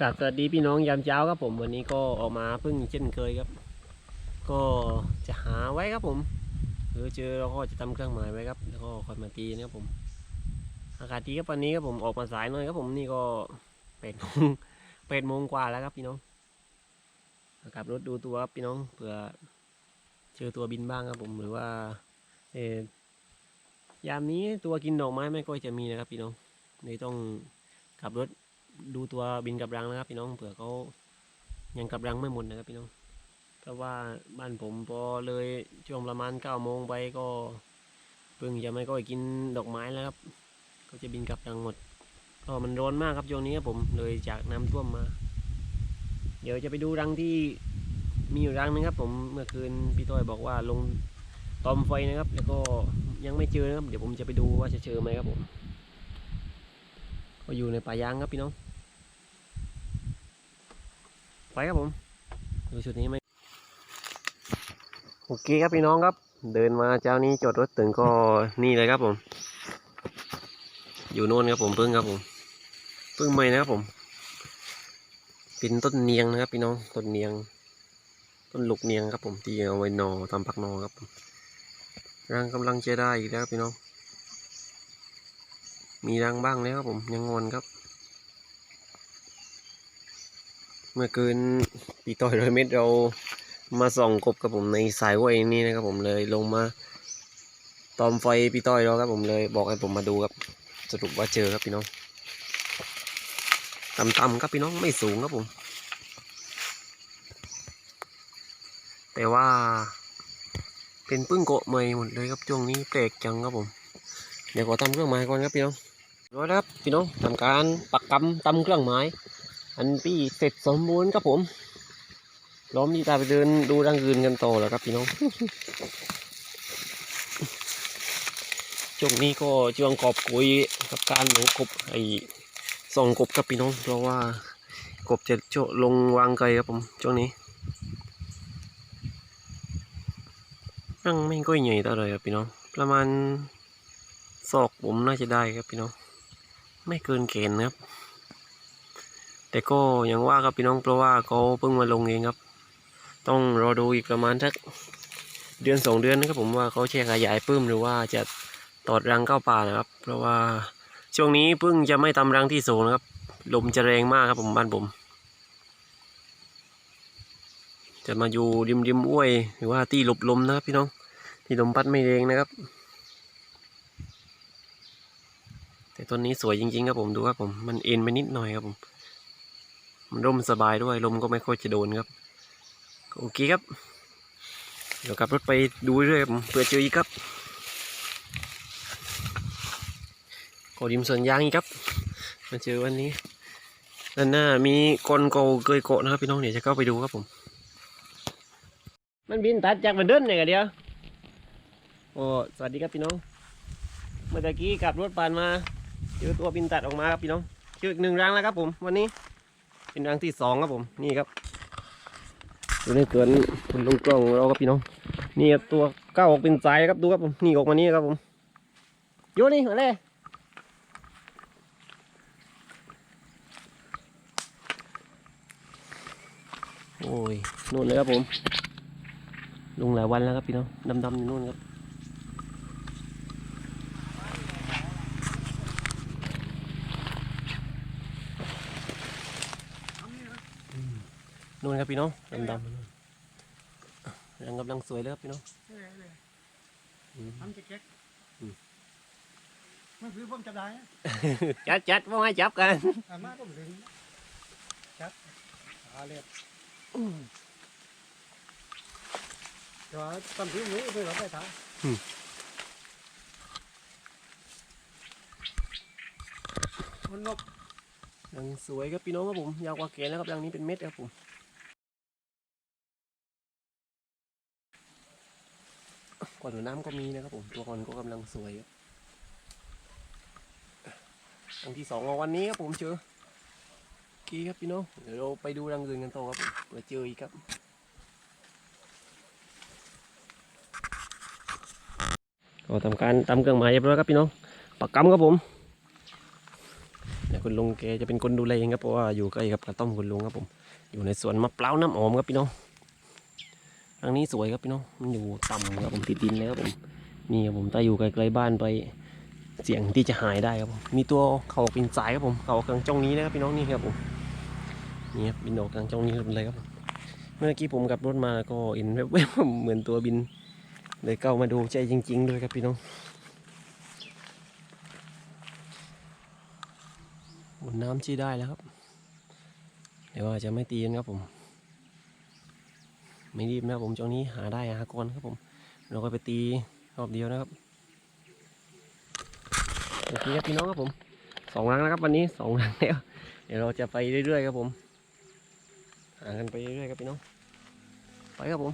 กราบสวัสดีพี่น้องยามเช้าครับผม วันนี้ก็ออกมาเพิ่งเช่นเคยครับ ก็จะหาไว้ครับผม หรือเจอเราก็จะทำเครื่องหมายไว้ครับ แล้วก็คอยมาตีนะครับผม อากาศดีครับวันนี้ครับผมออกมาสายหน่อยครับผมนี่ก็แปดโมงแปดโมงกว่าแล้วครับพี่น้องขับรถดูตัวครับพี่น้องเผื่อเจอตัวบินบ้างครับผมหรือว่าเอยามนี้ตัวกินดอกไม้ไม่ค่อยจะมีนะครับพี่น้องเลยต้องขับรถ ดูตัวบินกับรังนะครับ พี่น้องเผื่อเขายังกับรังไม่หมดนะครับพี่น้อง เพราะว่าบ้านผมพอเลยช่วงประมาณเก้าโมงไปก็เพิ่งจะไม่ก็กินดอกไม้แล้วครับ ก็จะบินกับรังหมดก็มันร้อนมากครับช่วงนี้ครับผมเลยจากน้ำท่วมมา เดี๋ยวจะไปดูรังที่มีอยู่รังนึงครับ ผมเมื่อคืนพี่ต้อยบอกว่าลงตอมไฟนะครับ แล้วก็ยังไม่เจอนะครับ เดี๋ยวผมจะไปดูว่าจะเจอไหมครับผม ก็อยู่ในป่ายางครับพี่น้อง ไปครับผมดูชุดนี้ไหมโอเคครับพี่น้องครับ เดินมาเจ้านี้จอดรถถึงก็นี่เลยครับผม อยู่โน่นครับผมพึ่งครับผมพึ่งใหม่นะครับผมเป็นต้นเนียงนะครับ พี่น้องต้นเนียง ต้นลูกเนียงครับผมที่เอาไว้นอทำปักนอครับผมรังกำลังจะได้อีกแล้วครับพี่น้อง มีรังบ้างแล้วครับผมยังงอนครับ เมื่อคืนปีต่อยร้อยเมตรเรามาส่องกบกับผมในสายห้วยนี้นะครับผมเลยลงมาตอมไฟพี่ต้อยเราครับผมเลยบอกให้ผมมาดูครับสรุปว่าเจอครับพี่น้องต่ำๆครับพี่น้องไม่สูงครับผม แต่ว่า เป็นปึ้งโกะเมยหมดเลยครับช่วงนี้แปลกจังครับผม เดี๋ยวขอทำเครื่องหมายก่อนครับพี่น้อง ร้อยแล้วครับพี่น้องทำการปักกำตำเครื่องหมายอันพี่เสร็จสมบูรณ์ครับผมล้อมที่ตาไปเดินดูรังอื่นกันต่อแล้วครับพี่น้องช่วงนี้ก็ช่วงกอบกุยกับการหนูกบไอ้สองกบครับพี่น้อง เพราะว่ากบจะโจลงวางไกลครับผมช่วงนี้นั่งไม่ก็ใหญ่เท่าไรครับพี่น้องประมาณศอกผมน่าจะได้ครับพี่น้อง ไม่เกินเกณฑ์นครับ แต่ก็อย่างว่าครับพี่น้องเพราะว่าเขาเพิ่งมาลงเองครับ ต้องรอดูอีกประมาณสักเดือนสองเดือนนะครับผมว่าเขาจะขยายปื้มหรือว่าจะตอดรังเข้าป่านะครับ เพราะว่าช่วงนี้เพิ่งจะไม่ทำรังที่สูงนะครับ ลมจะแรงมากครับผมบ้านผม จะมาอยู่ริมริมอ้วย หรือว่าที่หลบลมนะครับพี่น้อง ที่ลมพัดไม่แรงนะครับ แต่ต้นนี้สวยจริงๆครับผมดูครับผมมันเอ็นไปนิดหน่อยครับผม มันร่มสบายด้วยลมก็ไม่ค่อยจะโดนครับโอเคครับ เดี๋ยวกลับรถไปดูเรื่อยครับผมเพื่อเจออีกครับกอดิมสวนยางอีกครับ มาเจอวันนี้ด้านหน้ามีกอนเกเกยเกนะครับพี่น้องเดี๋ยวจะเข้าไปดูครับผม มันบินตัดจากมันเดินเนี่ยกันเดียวโอ้สวัสดีครับพี่น้อง เมื่อกี้กลับรถผ่านมา เจอตัวบินตัดออกมาครับพี่น้องเจออีกหนึ่งรังแล้วครับผมวันนี้ เป็นรังที่สองครับผมนี่ครับดูในเกินคุณลงกล้องเราครับพี่น้องนี่ครับตัวก้าวออกเป็นสายครับดูครับผมนี่ออกมานี่ครับผมโยนนี่อะไรโอ้ยนู่นเลยครับผมลงหลายวันแล้วครับพี่น้องดำๆอยู่นู่นครับ นู่นครับพี่น้องดำๆนู่นยังกำลังสวยเลยครับพี่น้องอืมทำเก๊กอืมๆมันคือผมจะได้นะจัดจัดว่าให้จับกันอ่านมากก็ไม่ถึงจัดอาเรียบแต่ว่าตำที่หนูเพื่อเราไปทางมันนกยังสวยครับพี่น้องครับผม ยาวกว่าแขนแล้วครับรังนี้เป็นเม็ดครับผม ก่อนหัวน้ำก็มีนะครับผมตัวก่อนก็กำลังสวยครับรังที่สองของวันนี้ครับผมเจอโอเครับพี่น้องเดี๋ยวเราไปดูรังอื่นกันต่อครับผมเผื่อเจออีกครับก็ทำการตำเครื่องหมายเรียบร้อยครับพี่น้องปักกำครับผมคุณลุงแกจะเป็นคนดูแลเองครับเพราะว่าอยู่ใกล้กับกระต้อมคุณลุงครับผม อยู่ในสวนมะพร้าวน้ำหอมครับพี่น้อง ทางนี้สวยครับพี่น้อง มันอยู่ต่ำครับผมติดดินเลยครับผม นี่ครับผมถ้าอยู่ไกลๆบ้านไปเสียงที่จะหายได้ครับผม มีตัวเขาป็นสายครับผม เขากลางจ้องนี้นะครับพี่น้องนี่ครับผม นี่ครับบินออกกลางจ้องนี้เลยครับ เมื่อกี้ผมกับรถมาก็เห็นแวบๆเหมือนตัวบิน เลยเก้ามาดูใจจริง ๆ ด้วยครับพี่น้องบนน้ำชี้ได้แล้วครับ เดี๋ยวว่าจะไม่ตีนครับผม ไม่รีบนะครับผมช่วงนี้หาได้หาก่อนครับผม เราก็ไปตีรอบเดียวนะครับโอเคครับพี่น้องครับผมสองรังนะครับ วันนี้สองรังแล้ว เดี๋ยวเราจะไปเรื่อยๆครับผมหากันไปเรื่อยๆครับพี่น้อง ไปครับผม